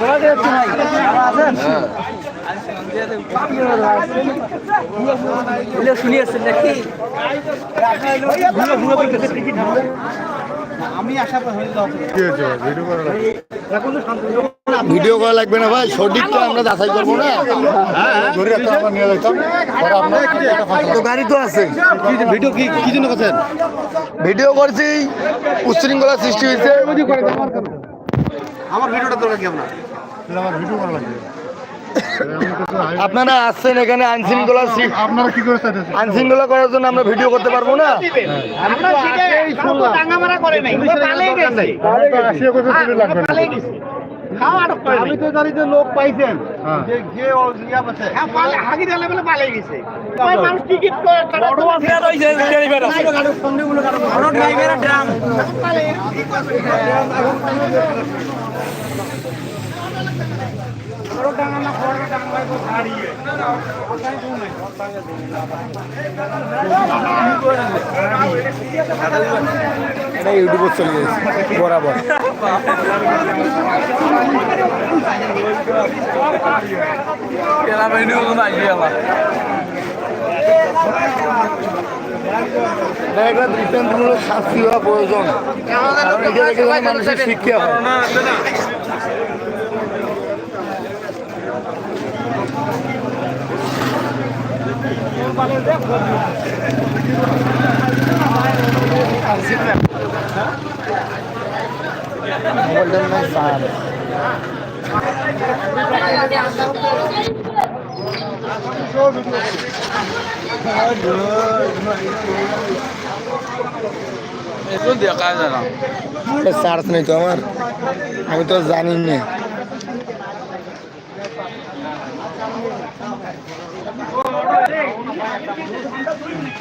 ধরা যাচ্ছে ভাই আছেন শুনিয়েছেন নাকি ভিডিও করা লাগবে না ভাই সঠিকটা আমরা যাচাই করব না। আমরা তো গাড়ি তো আছে। ভিডিও কি কি জন্য করছেন? ভিডিও করছি উচ্ছৃঙ্খলা সৃষ্টি হয়েছে। আমার ভিডিওটা দরকার কি আপনার? আপনারা আসছেন এখানে আইন শৃঙ্খলা সৃ- আপনারা কি করে আইন শৃঙ্খলা করার জন্য আমরা ভিডিও করতে পারব না? আমি তো জানি যে লোক পাইছেন। হ্যাঁ। এটা ইউটিউবে চলে গেছে বরাবর। একটা শাস্তি হওয়া প্রয়োজন। কারণ এটা থেকে মানুষের শিক্ষা হয়। মোবাইলটার নাম সার চার্জ নেই তো আমার। আমি তো জানি না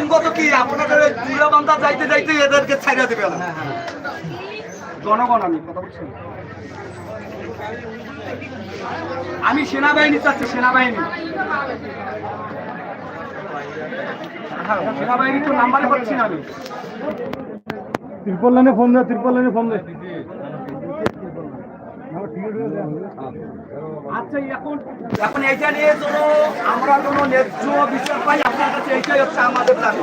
আইনগত কি? আপনাদের বান্ধা যাইতে যাইতে এদেরকে ছাইড়া দিবে না? জনগণ আমি কথা বলছি আমি সেনাবাহিনী চাচ্ছি সেনাবাহিনী। সেনাবাহিনী তো নাম্বারে পাচ্ছি না আমি। ত্রিপল লাইনে ফোন দেয় ত্রিপল লাইনে ফোন দেয় আচ্ছা এখন এখন এইটা নিয়ে যেন আমরা যেন ন্যায্য বিচার পাই, আপনার কাছে এইটাই হচ্ছে আমাদের দাবি।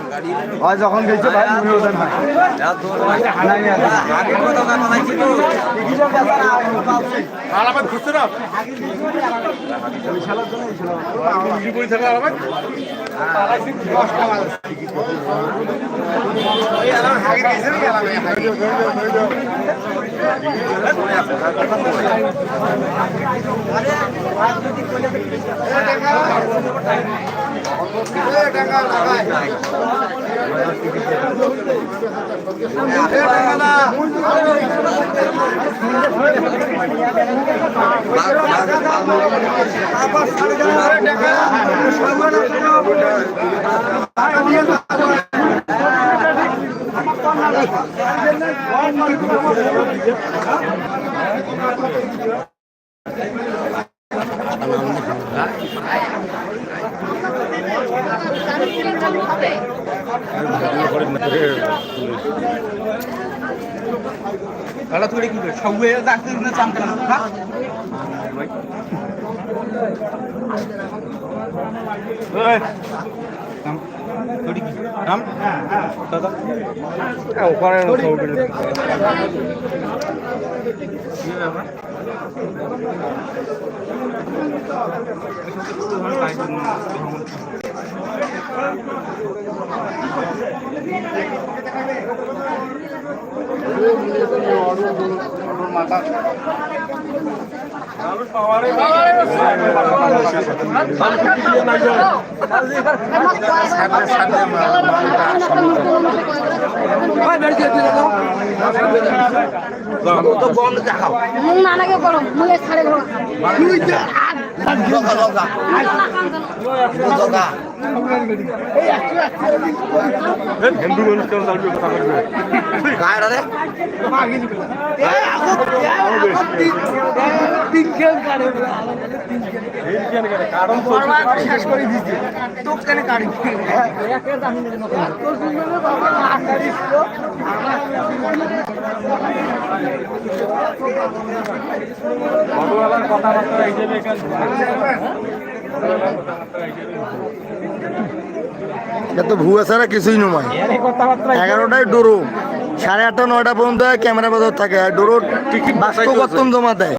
ওই যখন গেছে ভাই মনে ওদের না আলামত খুঁজছে না টাকা মুখ নানাকে করো মুখে ছাড়ে ঘর হিন্দু মানুষ কেন দাঁড়িয়ে কথা বলবে কারণ শেষ করে দিচ্ছি তো কেন কাড়ি ভগবানের কথাবার্তা এই যে এখানে এটা তো ভুয়া ছাড়া কিছুই নয় এগারোটায় ডোরো। সাড়ে আটটা, নয়টা পর্যন্ত ক্যামেরা বাজার থাকে। আর ডোরো বাস্তব জমা দেয়।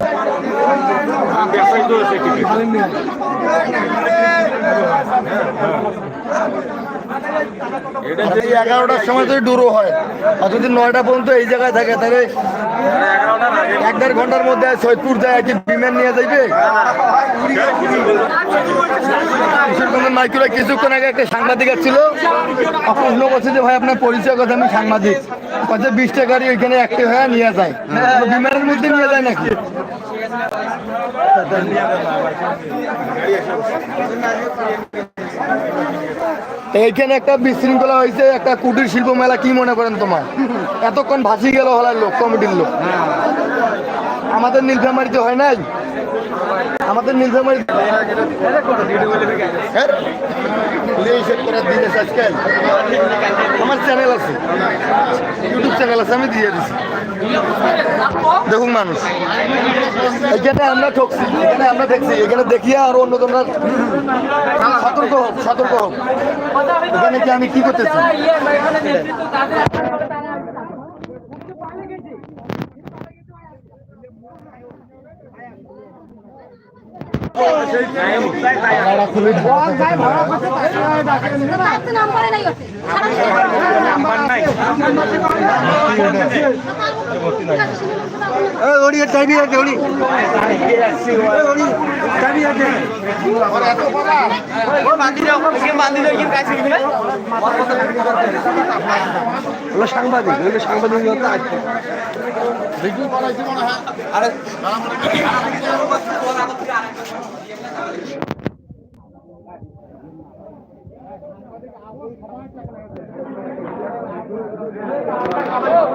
এই এগারোটার সময় যদি ডোরো হয়, আর যদি নয়টা পর্যন্ত এই জায়গায় থাকে, তাহলে এক দেড় ঘণ্টার মধ্যে সৈয়দপুর যায়, কি বিমান নিয়ে যাইবে? মাইকুরা কিছুক্ষণ আগে একটা সাংবাদিক ছিল প্রশ্ন করছে যে, ভাই, আপনার পরিচয় কথা, আমি সাংবাদিক। কত বিশটা গাড়ি ওইখানে একটি হয়ে নিয়ে যায়? বিমানের মধ্যে নিয়ে যায় নাকি? এইখানে একটা বিশৃঙ্খলা হয়েছে, একটা কুটির শিল্প মেলা কি মনে করেন তোমার? এতক্ষণ ভাসি গেল হলার লোক, কমিটির লোক। আমাদের নীলফামারিতে হয় নাই। আমাদের নীলফামারি আমার চ্যানেল আছে। ইউটিউব চ্যানেল আছে আমি দিয়ে দিচ্ছি দেখুন মানুষ। এখানে আমরা ঠকছি এখানে আমরা দেখছি এখানে দেখিয়ে আরও অন্য তোমরা সতর্ক হোক সতর্ক হোক। এখানে কি আমি কি করতেছি? নাম্বারে নাই নাম্বার নাই। ওড়ি টাইমি আছে ওড়ি টাইমি আছে। সাংবাদিক হলো সাংবাদিক আছে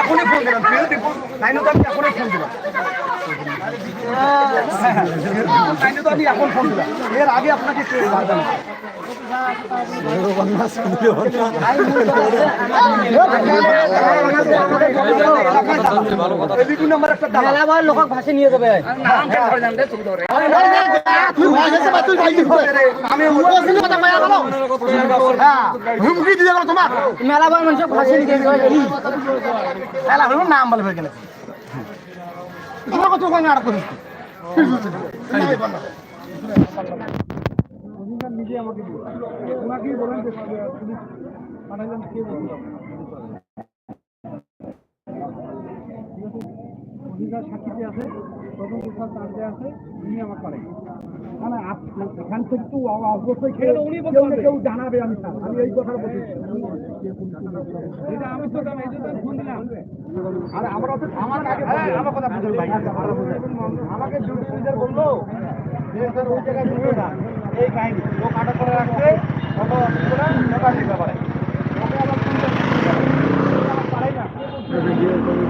এখনই ফোন দিলাম। লাইনে তো আমি এখনই ফোন দিলাম। আমি এখন ফোন দিলাম এর আগে আপনাকে কে জানাবেন? এই বিপুল নাম্বার একটা দালাল। নাম কেন ধরে জানতে? তুমি ধরে। তুই ভাই গেছে বা তুই ভাই দিতে আমি ওসিনি কথা কয়া গেল হ্যাঁ হুমকি দিয়ে গেল তোমার মেলা মানুষ ভাষণ দিয়ে এলা হলো নাম বলে ফেলে গেলে তোমার কত ওখানে আর করিস কেউ জানাবে আমি আমি এই কথা বলছি। আরে আমরা তো আমার আগে আমার কথা বুঝুন ভাই। আমাকে ডিউটি ম্যানেজার বলল যে স্যার ওই জায়গায় ঢুকবে না এই কাহিনী। লোক আটক করে রাখছে কত করে মোবাইল নিতে পারে ওকে আবার ফোন করে না।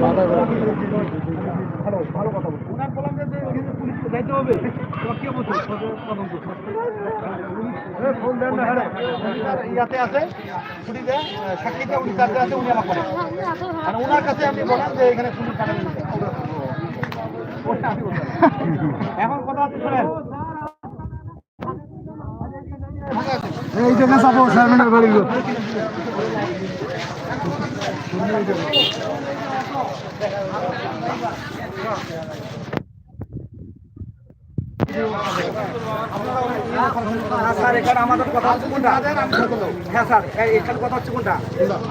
হ্যালো ভালো কথা বলছি। ওনার বললাম যে পুলিশকে যাইতে হবে। কে ফোন দেন না হ্যাঁ। ইয়াতে আছে ছুটিতে সাক্ষীতে উনি কাজে আছে উনি আমার করে আর ওনার কাছে আপনি বলেন যে এখানে পুলিশ এখন কথা হচ্ছে শোনেন। এই জায়গা যাব চেয়ারম্যানের বাড়ি Gracias. না স্যার এখানে আমাদের কথা হচ্ছে কোনটা? হ্যাঁ স্যার এখানে কথা হচ্ছে কোনটা?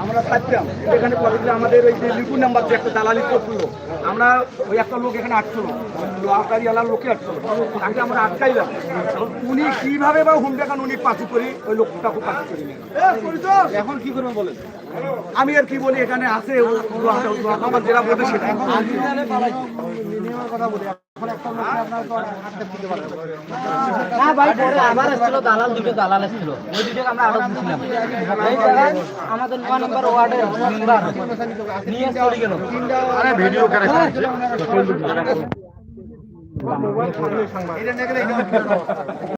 আমরা পাইতাম এখানে আমাদের ওই যে লিপুর নাম্বার যে একটা দালালি করছিল। আমরা ওই একটা লোক এখানে আটছিল। লোহাকারি এলার লোকে আটছিল। তাকে আমরা আটকাইলাম। উনি কীভাবে বা হুম দেখান উনি পাঁচু করি ওই লোকটাকে পাঁচু করি এখন কি করবেন বলেন? আমি আর কি বলি এখানে আছে আমার যেটা বলবে সেটা না ভাই পরে আবার এসেছিল দালাল দুটো দালাল এসেছিল। ওই দুটোকে আমরা আটক দিয়েছিলাম। এই জায়গায় আমাদের নয় নম্বর ওয়ার্ডের মেম্বার। নিয়ে চলে গেল। আরে ভিডিও করে এটা নিয়ে গেলে